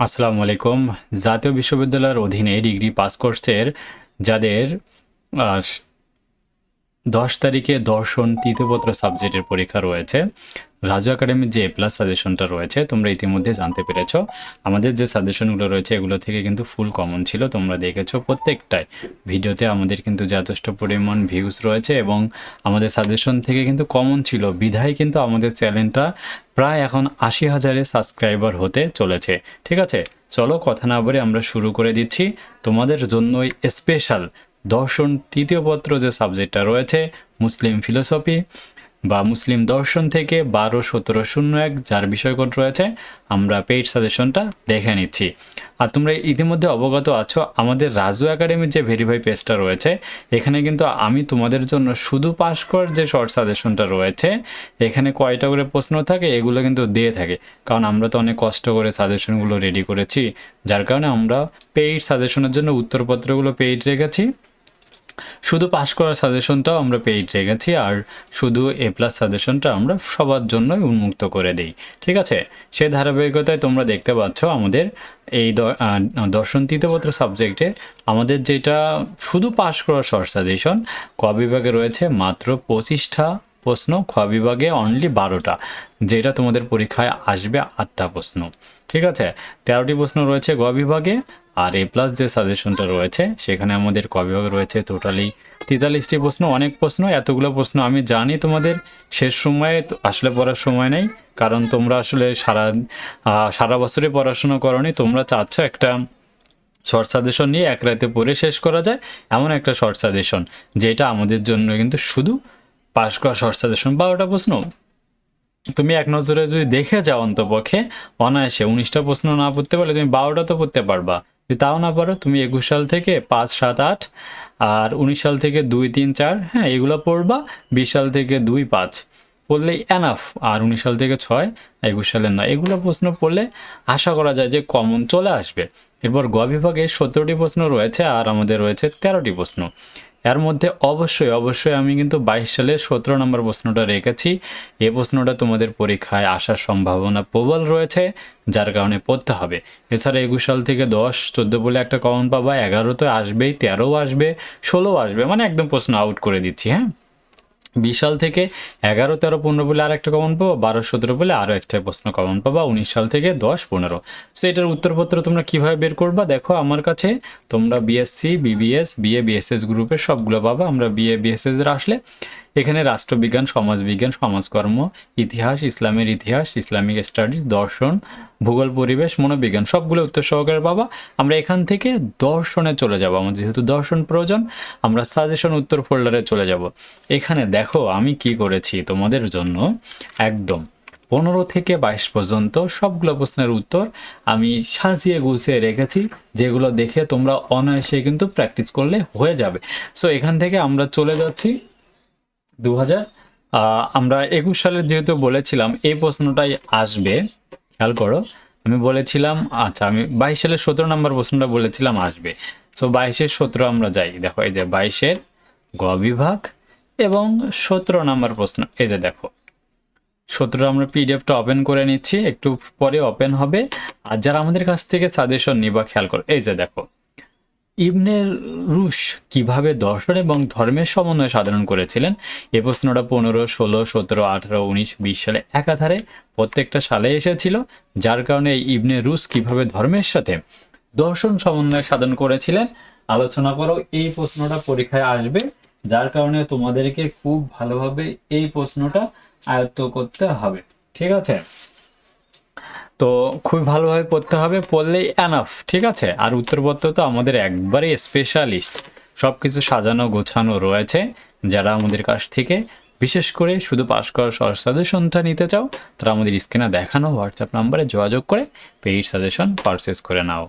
আসসালামু আলাইকুম জাতীয় বিশ্ববিদ্যালয়ের অধীনে ডিগ্রি পাস কোর্সের, যাদের দশ তারিখে দর্শন তৃতীয়পত্র সাবজেক্টের পরীক্ষা রয়েছে রাজু একাডেমির যে প্লাস সাজেশনটা রয়েছে, তোমরা ইতিমধ্যে জানতে পেরেছ। আমাদের যে সাজেশনগুলো রয়েছে, এগুলো থেকে কিন্তু ফুল কমন ছিল, তোমরা দেখেছ প্রত্যেকটাই। ভিডিওতে আমাদের কিন্তু যথেষ্ট পরিমাণ ভিউজ রয়েছে এবং আমাদের সাজেশন থেকে কিন্তু কমন ছিল। বিধায় কিন্তু আমাদের চ্যানেলটা প্রায় এখন আশি হাজারের সাবস্ক্রাইবার হতে চলেছে। ঠিক আছে? চলো কথা না বলে আমরা শুরু করে দিচ্ছি। তোমাদের জন্যই স্পেশাল দর্শন তৃতীয় পত্র যে সাবজেক্টটা রয়েছে মুসলিম ফিলোসফি বা মুসলিম দর্শন থেকে বারো, সতেরো, শূন্য এক, যার বিষয়কোড রয়েছে, আমরা পেইড সাজেশনটা দেখে নিচ্ছি। আর তোমরা ইতিমধ্যে অবগত আছো, আমাদের রাজু একাডেমির যে ভেরিফাই পেজটা রয়েছে, এখানে কিন্তু আমি তোমাদের জন্য শুধু পাস কর যে শর্ট সাজেশনটা রয়েছে, এখানে কয়টা করে প্রশ্ন থাকে, এগুলো কিন্তু দিয়ে থাকে। কারণ আমরা তো অনেক কষ্ট করে সাজেশনগুলো রেডি করেছি, যার কারণে আমরা পেইড সাজেশনের জন্য উত্তরপত্রগুলো পেইড রেখেছি। শুধু পাশ করার সাজেশনটাও আমরা পেইড রেখেছি আর শুধু এ প্লাস সাজেশনটা আমরা সবার জন্যই উন্মুক্ত করে দিই, ঠিক আছে? সে ধারাবাহিকতায় তোমরা দেখতে পাচ্ছ আমাদের এই দর্শন তৃতীয়পত্র সাবজেক্টে আমাদের যেটা শুধু পাশ করার শর্ট সাজেশন ক বিভাগে রয়েছে মাত্র পঁচিশটা প্রশ্ন, খ বিভাগে অনলি বারোটা, যেটা তোমাদের পরীক্ষায় আসবে আটটা প্রশ্ন, ঠিক আছে? তেরোটি প্রশ্ন রয়েছে গ বিভাগে আর এ প্লাস যে সাজেশনটা রয়েছে, সেখানে আমাদের ক বিভাগে রয়েছে টোটালি তেতাল্লিশটি প্রশ্ন, অনেক প্রশ্ন, এতগুলো প্রশ্ন। আমি জানি তোমাদের শেষ সময়ে আসলে পড়ার সময় নেই, কারণ তোমরা আসলে সারা সারা বছরে পড়াশোনা করনি, তোমরা চাচ্ছ একটা শর্ট সাজেশন নিয়ে এক রাতে পড়ে শেষ করা যায়, এমন একটা শর্ট সাজেশন যেটা আমাদের জন্য কিন্তু শুধু পাস করা শর্ট সাজেশন বারোটা প্রশ্ন। তুমি এক নজরে যদি দেখে যাও অন্তপক্ষে, অনায়াসে উনিশটা প্রশ্ন না পড়তে পারলে তুমি বারোটা তো পড়তে পারবা। তাও না পারো, তুমি একুশ সাল থেকে পাঁচ, সাত, আট আর উনিশ সাল থেকে দুই, তিন, চার হ্যাঁ এগুলো পড়বা, বিশ সাল থেকে দুই, পাঁচ। পড়লে এনাফ আর উনিশ সাল থেকে ছয়, একুশ সালের নয়। এগুলো প্রশ্ন পড়লে আশা করা যায় যে কমন চলে আসবে। এরপর গ বিভাগে সতেরোটি প্রশ্ন রয়েছে আর আমাদের রয়েছে তেরোটি প্রশ্ন। এর মধ্যে অবশ্যই অবশ্যই আমি কিন্তু বাইশ সালে সতেরো নম্বর প্রশ্নটা রেখেছি। এ প্রশ্নটা তোমাদের পরীক্ষায় আসার সম্ভাবনা প্রবল রয়েছে, যার কারণে পড়তে হবে। এছাড়া একুশ সাল থেকে দশ, চোদ্দ বলে একটা কমন পাবা এগারো তো আসবেই, তেরোও আসবে, ষোলোও আসবে মানে একদম প্রশ্ন আউট করে দিচ্ছি হ্যাঁ? বিশ সাল থেকে এগারো, তেরো, পনেরো বলে আর একটা কমন পাবো, বারো, সতেরো বলে আরও একটা প্রশ্ন কমন পাবা, উনিশ সাল থেকে দশ, পনেরো। সো এটার উত্তরপত্র তোমরা কীভাবে বের করবা? দেখো আমার কাছে তোমরা বিএসসি বিবিএস বিএ বিএসএস গ্রুপের সবগুলো পাবা। আমরা বিএ বিএসএস এর আসলে এখানে রাষ্ট্রবিজ্ঞান, সমাজবিজ্ঞান, সমাজকর্ম, ইতিহাস, ইসলামের ইতিহাস, ইসলামিক স্টাডিজ, দর্শন, ভূগোল, পরিবেশ, মনোবিজ্ঞান, সবগুলো উত্তর সহকারে পাবা। আমরা এখান থেকে দর্শনে চলে যাব। আমাদের যেহেতু দর্শন প্রয়োজন, আমরা সাজেশন উত্তর ফোল্ডারে চলে যাব। এখানে দেখো, আমি কি করেছি তোমাদের জন্য? একদম পনেরো থেকে বাইশ পর্যন্ত সবগুলো প্রশ্নের উত্তর আমি সাজিয়ে গুছিয়ে রেখেছি, যেগুলো দেখে তোমরা অনায়াসে কিন্তু প্র্যাকটিস করলে হয়ে যাবে। সো এখান থেকে আমরা চলে যাচ্ছি। দু হাজার আমরা একুশ সালে যেহেতু বলেছিলাম এই প্রশ্নটাই আসবে, খেয়াল করো, আমি বলেছিলাম আচ্ছা আমি বাইশ সালের সতেরো নম্বর প্রশ্নটা বলেছিলাম আসবে। সো বাইশের সতেরো আমরা যাই, দেখো, এই যে বাইশের গ বিভাগ এবং সতেরো নম্বর প্রশ্ন, এই যে দেখো সতেরো আমরা পিডিএফটা ওপেন করে নিচ্ছি, একটু পরে ওপেন হবে। আর যারা আমাদের কাছ থেকে সাজেশন নিবা, খেয়াল করো, এই যে দেখো ইবনে রুশ কীভাবে দর্শন এবং ধর্মের সমন্বয় সাধন করেছিলেন? এই প্রশ্নটা পনেরো, ষোলো, সতেরো, আঠারো, উনিশ, বিশ সালে একাধারে প্রত্যেকটা সালে এসেছিল, যার কারণে ইবনে রুশ কীভাবে ধর্মের সাথে দর্শন সমন্বয় সাধন করেছিলেন? আলোচনা করো, এই প্রশ্নটা পরীক্ষায় আসবে, যার কারণে তোমাদেরকে খুব ভালোভাবে এই প্রশ্নটা আয়ত্ত করতে হবে। ঠিক আছে? তো খুবই ভালোভাবে পড়তে হবে পড়লেই অ্যানাফ ঠিক আছে? আর উত্তরপত্র তো আমাদের একবারে স্পেশালিস্ট সব কিছু সাজানো, গোছানো রয়েছে। যারা আমাদের কাছ থেকে, বিশেষ করে শুধু পাস করার সহজ সাজেশনটা নিতে চাও, তারা আমাদের স্ক্রিনে দেখানো হোয়াটসঅ্যাপ নাম্বারে যোগাযোগ করে পেইড সাজেশন পারচেস করে নাও।